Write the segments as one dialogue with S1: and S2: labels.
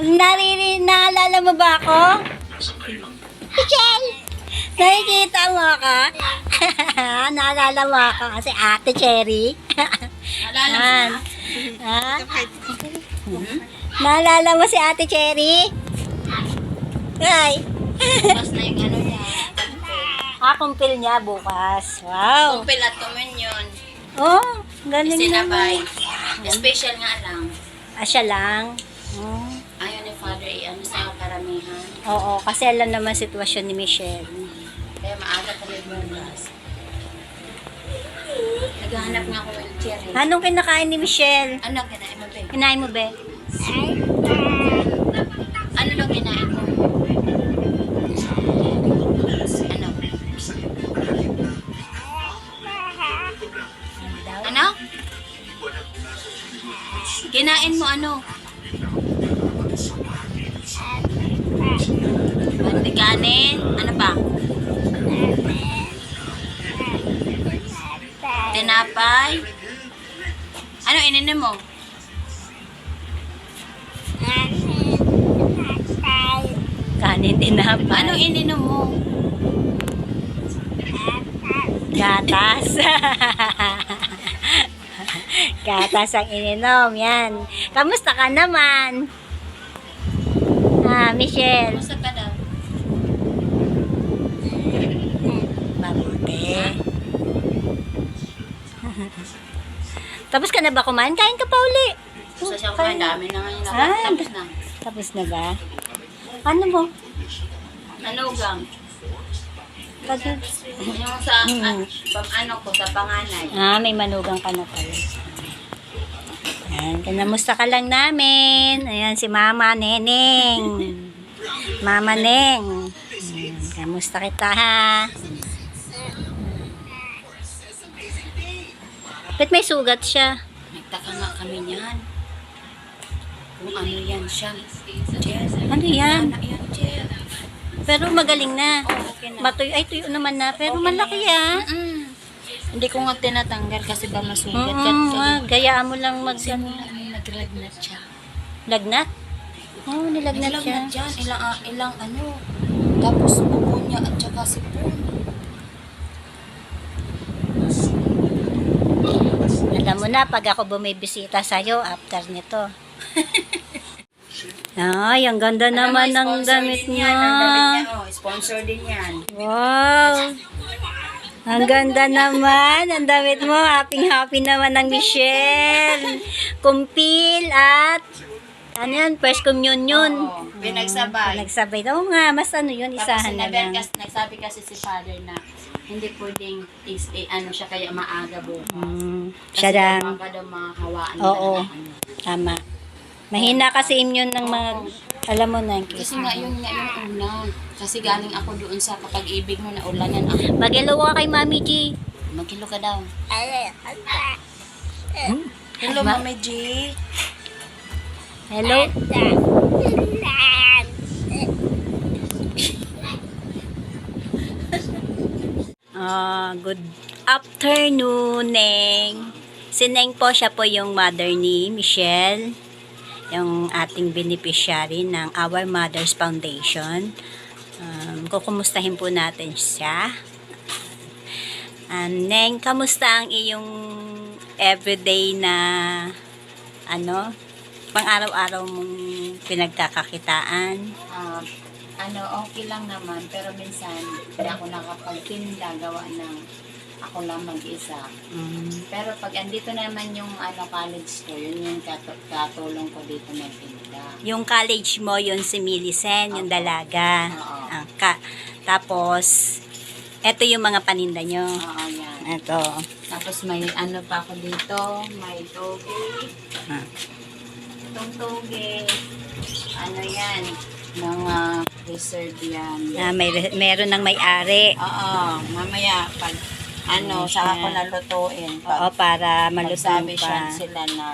S1: Nariri, naalala mo ba ako? Michelle! Nakikita mo ako? naalala mo ako kasi ate Cherry.
S2: Naalala mo na?
S1: Ha? Naalala mo si ate Cherry? Ay.
S2: Bukas na yung ano niya.
S1: Ah, kumpil niya bukas. Wow.
S2: Kumpil at yun.
S1: Oh, galing
S2: Sinabay.
S1: naman.
S2: Special nga lang.
S1: Ah, siya lang. Oo, kasi alam naman sitwasyon ni Michelle.
S2: Kaya maaga kami bukas. Naghahanap nga ako ng cherry.
S1: Anong kinakain ni Michelle?
S2: Ano kinain mo, be?
S1: Kinain mo, be?
S2: Ano lang kinain mo? Ano? Ano? Kinain mo ano? Bandikanin? Ano pa? Tinapay? Ano ininom mo?
S1: Kanin tinapay.
S2: Ano ininom mo?
S1: Gatas. Gatas ang ininom. Yan. Kamusta ka naman? Ah, Michelle.
S2: Kumusta ka daw?
S1: Mabuti. Tapos ka na ba kumain? Kain ka pa uli.
S2: Gusto siya kumain, dami na ngayon.
S1: Ah.
S2: Tapos na.
S1: Tapos na ba? Ano mo?
S2: Nanugang.
S1: Pag-
S2: Yung sa,
S1: Mm.
S2: ah, pang ano ko, sa panganay.
S1: Ah, may manugang ka na pala. Ayan, kanamusta ka lang namin. Ayan, si Mama Neneng. Mama Neng. Ayan, kamusta kita ha? Ba't may sugat siya?
S2: Nagtaka nga kami niyan. Kung ano yan siya. Jel.
S1: Ano yan?
S2: Ano yan, Jel?
S1: Pero magaling na.
S2: Oh, okay na.
S1: Matuyo, ay tuyo naman na. Pero
S2: Okay
S1: malaki
S2: na
S1: ah.
S2: Hindi ko nga tinatanggal kasi ba masugat.
S1: Mm, ah, gayaan mo lang mag
S2: Kasi mula nung naglagnat siya.
S1: lagnat. Oh, nilagnat siya.
S2: Naglagnat yan. Ilang, ah, ilang ano. Tapos upo niya at saka sipon.
S1: Alam mo na, pag ako bumibisita sa'yo, after nito. Ay, ang ganda naman ng
S2: Sponsor
S1: damit
S2: din
S1: niya.
S2: yan. Ang damit niya, oh. Sponsor din yan.
S1: Wow! Ang ganda naman. Ang damit mo. Happy-happy naman ng Michelle. Kumpil at ano yan, first communion.
S2: Oo, pinagsabay.
S1: Nagsabay. Oo nga, mas ano yun,
S2: Tapos
S1: isahan na lang.
S2: kas, nagsabi kasi si father na hindi pwedeng is, eh, ano siya kaya maaga bukas.
S1: Mm,
S2: Kasi
S1: siya lang.
S2: baka daw makakawaan
S1: Oo.
S2: na ano.
S1: Tama. Mahina kasi immune ng mga, alam mo na,
S2: Kasi nga yun nga yung una. Kasi galing ako doon sa kapag-ibig mo na ulanan ako.
S1: Mag-hello ka kay Mami G.
S2: Maghilo ka daw.
S1: Hmm?
S2: Hello,
S1: Ma-
S2: Mami G.
S1: Hello? Ah, good afternoon, Neng. Si Neng po, siya po yung mother ni Michelle, yung ating beneficiary ng Our Mothers Foundation. Um, kukumustahin po natin siya. Um, Neng, kamusta ang iyong everyday na ano, pang araw-araw mong pinagkakakitaan?
S2: Ah, ano, okay lang naman. Pero minsan, hindi ako nakapagtinda gawa ng ako lang mag-isa.
S1: Mm.
S2: Pero pag andito naman yung ano, college ko, yun yung kat- katulong ko dito magtinda.
S1: Yung college mo, yun si Millicent, yung
S2: Opo.
S1: dalaga.
S2: Oo.
S1: Ah, ka- tapos, eto yung mga paninda nyo.
S2: Oo, yan.
S1: Eto.
S2: Tapos may ano pa ako dito, may toge.
S1: Ah.
S2: Toge, ano yan, mga reserve yan.
S1: Ah, may, meron ng may-ari.
S2: Oo, mamaya pag ano,
S1: Ano
S2: saka
S1: siya?
S2: ko nalutuin.
S1: Oo,
S2: Pag
S1: para malusabi
S2: magsabi siya
S1: pa.
S2: sila na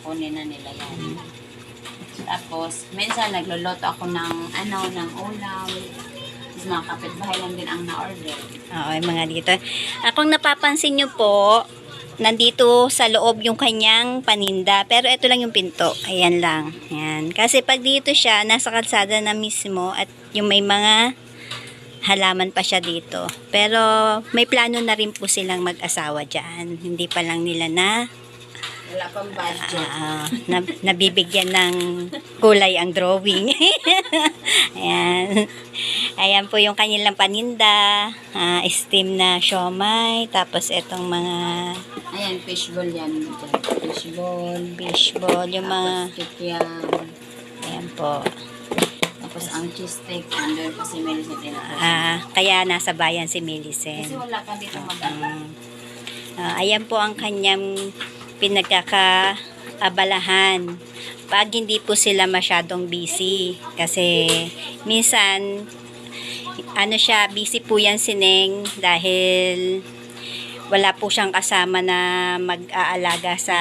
S2: kunin na nila yan. Tapos, minsan nagluluto ako ng ano, ng ulam. Tapos mga kapitbahay lang din ang na-order.
S1: Oo, yung mga dito. Ah, kung napapansin nyo po, nandito sa loob yung kanyang paninda. Pero ito lang yung pinto. Ayan lang. Ayan. Kasi pag dito siya, nasa kalsada na mismo at yung may mga halaman pa siya dito. Pero may plano na rin po silang mag-asawa dyan. Hindi pa lang nila na
S2: Wala pang budget.
S1: Ah, na, nabibigyan ng kulay ang drawing. Ayan. Ayan po yung kanilang paninda. Ah, steam na siomay. Tapos itong mga
S2: Ayan, fishball yan. Fishball.
S1: fishball. Yung mga...
S2: Tapos.
S1: Ayan po.
S2: Tapos ang cheese steak. Andun pa si tinatapos.
S1: Ah, kaya nasa bayan si
S2: Kasi
S1: Millicent.
S2: wala ka dito mag
S1: Ah, ayan po ang kanyang pinagkakaabalahan. Pag hindi po sila masyadong busy. Kasi minsan, ano siya, busy po yan si Neng dahil wala po siyang kasama na mag-aalaga sa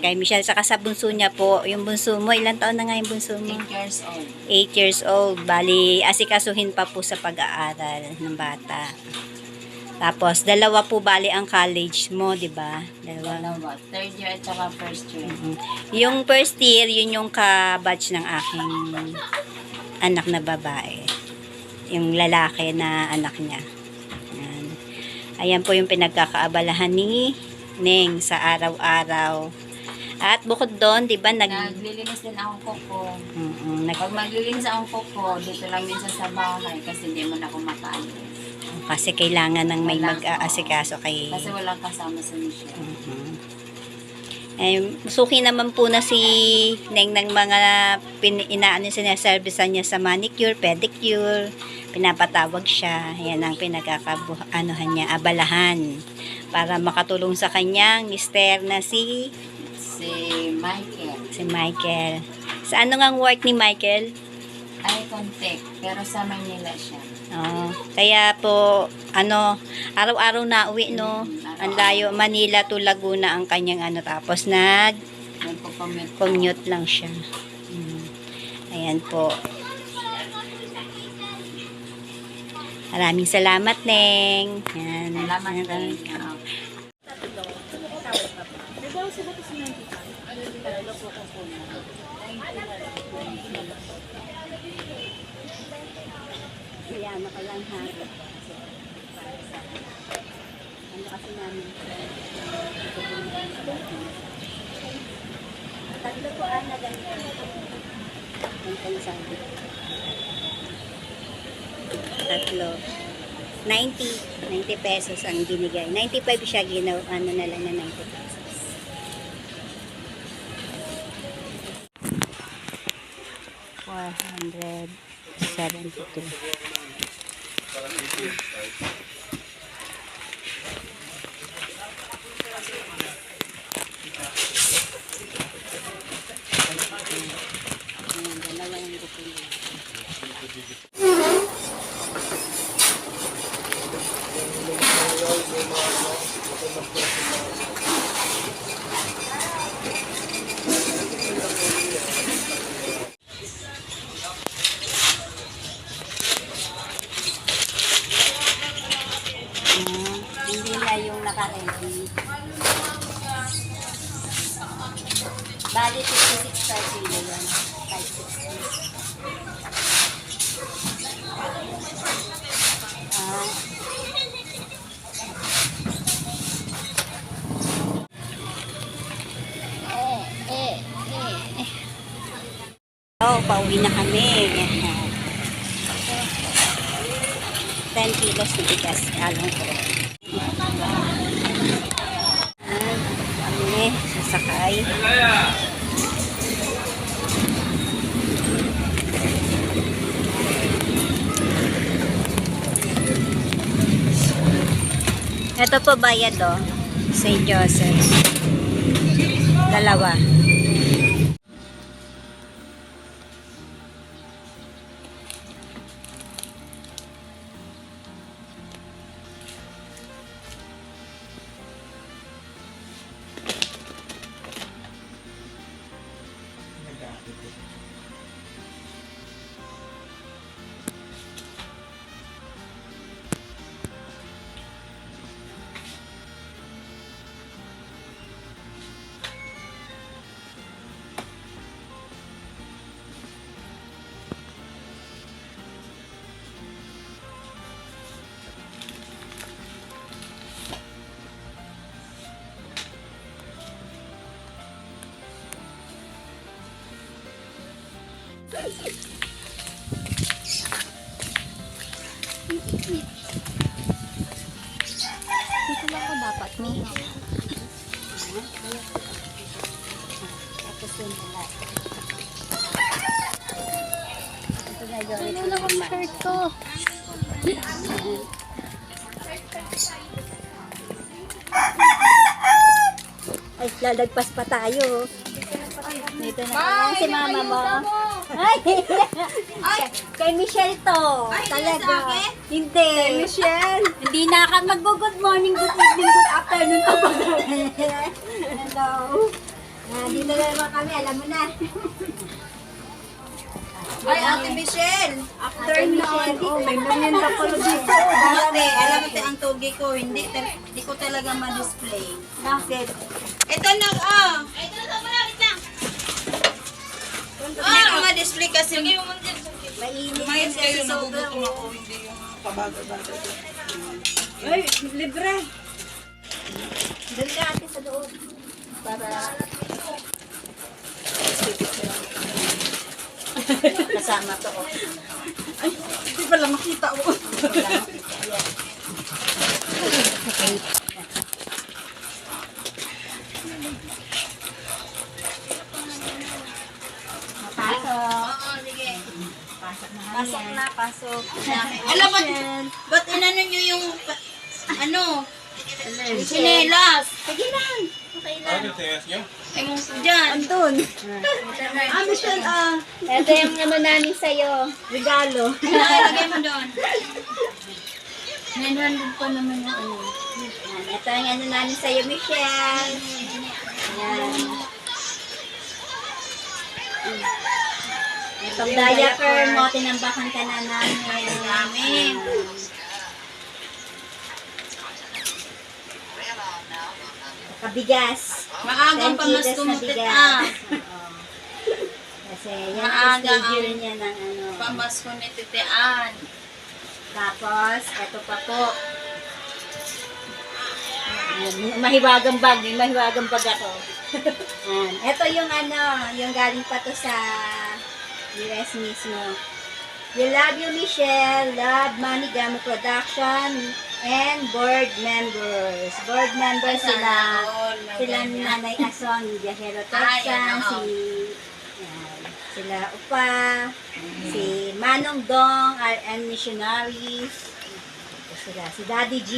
S1: kay Michelle. Saka sa bunso niya po, yung bunso mo, ilang taon na nga yung bunso mo?
S2: 8 years old.
S1: 8 years old. Bali, asikasuhin pa po sa pag-aaral ng bata. Tapos, dalawa po bali ang college mo, di ba? Dalawa.
S2: Dalawa. Third year at saka first year.
S1: Mhm. Yung first year, yun yung ka-batch ng aking anak na babae. Yung lalaki na anak niya. Ayan. Ayan po yung pinagkakaabalahan ni Neng sa araw-araw. At bukod doon, di ba, nag...
S2: Naglilinis din akong kuko.
S1: Mhm, nag
S2: Pag maglilinis akong kuko, dito lang minsan sa bahay kasi hindi mo na ako makaalis.
S1: kasi kailangan ng may mag-aasikaso kay...
S2: Kasi walang kasama sa Michelle.
S1: Mhm. Eh, suki naman po na si Neng ng mga inaano sinaservicean niya sa manicure, pedicure, pinapatawag siya. Yan ang pinagkakabuhanuhan niya, abalahan. Para makatulong sa kanyang mister na si,
S2: Si Michael.
S1: si Michael. Sa ano nga ang work ni Michael?
S2: Ay, contact. Pero sa Manila siya.
S1: Oh, kaya po, ano, araw-araw na uwi, no? Ang layo, Manila to Laguna ang kanyang ano. Tapos nag, commute lang siya. Mm. Ayan po. Maraming salamat, Neng. Yan.
S2: Salamat din.
S1: Kaya ano ka lang ha. Ano kasi namin. Tatlo po ang naganito. Ang pansabi. Tatlo. 90. 90 pesos ang binigay. 95 siya ginaw, ano na lang na 90 pesos. Four hundred seventy-two. Ayan, 6 per kilo yan. 5, 6, Eh, eh, eh. Oh, pauwi na kami. 10 kilos na bigas. Alam ko. Ayan, kami sasakay. Ayan. Ito po bayad oh. St. Joseph. Dalawa. Dito lang ako dapat, may Tapos yung pala. Ito na yun. Ano lang ang shirt ko? Ay, lalagpas pa tayo. Dito na lang si mama mo. Ay, kay Michelle to. Talaga. Hindi. Kay Michelle. Hindi na ka mag-good morning, good evening, good afternoon. Hello. Ah, dito na naman kami, alam mo na.
S2: Ay, Ate Michelle!
S1: Afternoon. Oh, may merienda pala dito.
S2: Ate, alam mo ang tugi ko, hindi, hindi ko talaga ma-display.
S1: Bakit?
S2: Ito na, ah! Ito na! Hindi ko ma-display kasi...
S1: Mainit
S2: kayo,
S1: sobra.
S2: nagugutom ako, hindi yung pabaga-baga.
S1: Ay, libre. Doon ka ate sa loob. Para... Kasama to. oh.
S2: Hindi pala makita ko.
S1: Pasok.
S2: Oo, sige.
S1: Pasok na
S2: Pasok. Alam ba't, ba't inano nyo yung, ano, sinelas?
S1: Sige lang. Okay lang.
S2: Ewan ko dyan.
S1: Andun.
S2: Ah, Michelle, ah.
S1: Ito yung ano namin sa'yo. Regalo.
S2: Nakalagay mo doon. 900 pa naman yung ano.
S1: Ito yung ano namin sa'yo, Michelle. Yan. Itong diaper mo, tinambakan ka na namin.
S2: Namin.
S1: Kabigas.
S2: Maagang
S1: 10
S2: pa mas
S1: kilos na
S2: kumutit
S1: bigas.
S2: ah.
S1: Kasi yan ang
S2: Maaga
S1: schedule
S2: ang-
S1: niya ng ano.
S2: Pamasko ni Titean.
S1: Tapos, eto pa po. Ayan, mahiwagang bag. May mahiwagang bag ako. Ayan. Ito yung ano, yung galing pa to sa US mismo. We love you, Michelle. Love Money Gamo Production and board members. Board members sila. Sila ni Nanay Ason, Viajero Texan, si yan, sila Upa, si Manong Dong, RN Missionaries, sila, si Daddy G.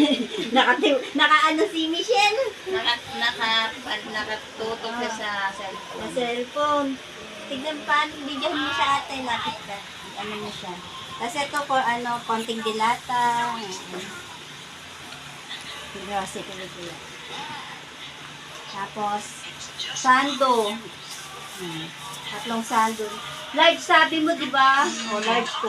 S1: Naka, naka ano si Michelle?
S2: Naka, naka, nakatutok na sa
S1: Sa
S2: cellphone.
S1: cellphone. Tignan pa, bigyan mo siya ate, lapit ka. Ano mo siya. Tapos ito for ano, konting dilata. Grocery ko Tapos, sando. Hmm. Tatlong sando. Large sabi mo, di ba? O, large ko.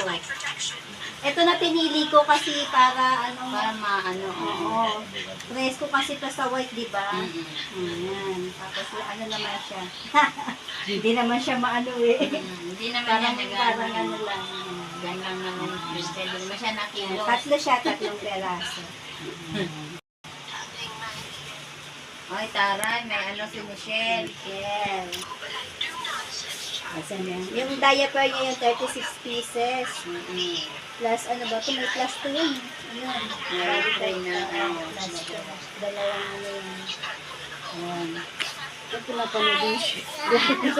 S1: Ito na pinili ko kasi para ano,
S2: Para maano.
S1: Oo. Press ko kasi to sa white, di ba?
S2: Mm-mm.
S1: Ayan. Tapos ano naman siya. Hindi naman siya maano eh.
S2: Mm, Hindi naman
S1: Parang,
S2: yan
S1: parang
S2: nagano.
S1: ano lang.
S2: Yan lang naman. Hindi naman siya nakilo.
S1: Tatlo siya, tatlong peraso.
S2: Ay, taray. May ano si Michelle.
S1: Yeah. Asan yan? Yung diaper niya yung 36 pieces.
S2: Mm-mm.
S1: Plus ano ba ito? May plus 2 yun. Ayan.
S2: Meron tayo na, ano,
S1: Plus. Dalawang ano yun. Ayan. Ito pinapanood.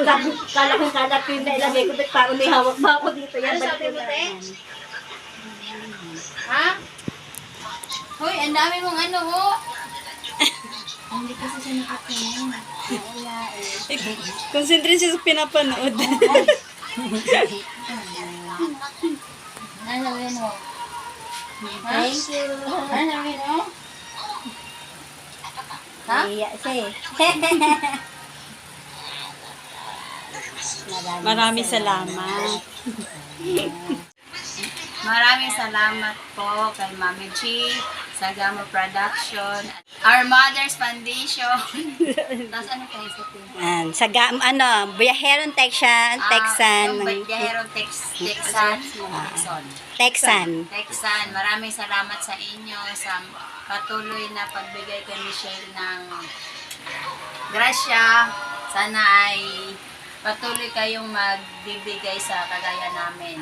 S1: Sabi, kala ko kalap yun na ilagay ko. Ba't parang may hawak ba ako dito? Yan,
S2: Ano sabi mo, te? Ha? Hoy, ang dami mong ano, ho. Hindi kasi siya nakatingin.
S1: Nga eh.
S3: Concentrate siya sa pinapanood.
S2: Ano yun, ho?
S1: Thank you.
S2: Ano yun, ho? Ha?
S1: Iya siya eh. Maraming
S3: salamat.
S2: Maraming salamat po kay Mami G, sa Gamo Production, Our Mother's Foundation. Tapos ano kayo sa team?
S1: Yan, sa gam, ano, Biyaheron Texan, Texan,
S2: Ah, Tex, Texan. Texan.
S1: Texan.
S2: Texan, maraming salamat sa inyo sa patuloy na pagbigay kay Michelle ng grasya. Sana ay patuloy kayong magbibigay sa kagaya namin.